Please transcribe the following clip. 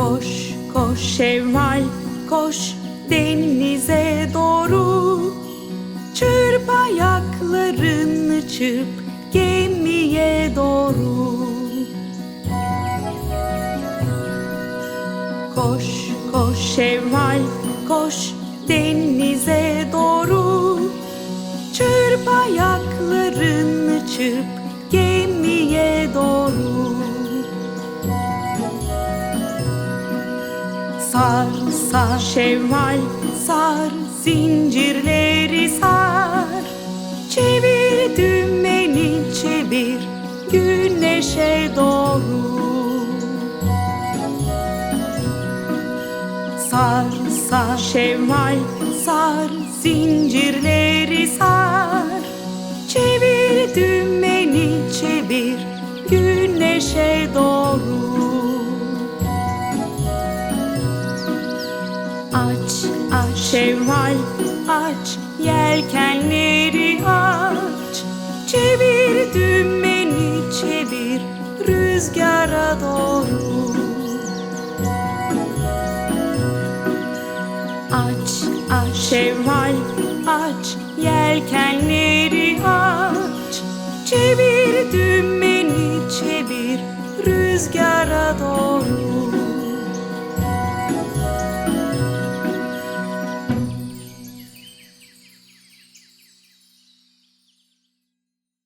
Koş koş Şevval koş denize doğru. Çırp ayaklarını çırp gemiye doğru. Koş koş Şevval koş denize doğru. Çırp ayaklarını çırp Sar sar. Şevval. Sar zincirleri sar. Çevir dümeni çevir güneşe doğru. Sar sar. Şevval. Sar zincirleri sar. Çevir dümeni çevir güneşe doğru Aç aç. Şevval aç. Yelkenleri aç. Çevir dümeni çevir. Rüzgara doğru. Aç aç. Şevval aç. Yelkenleri aç. Çevir dümeni çevir. Rüzgara doğru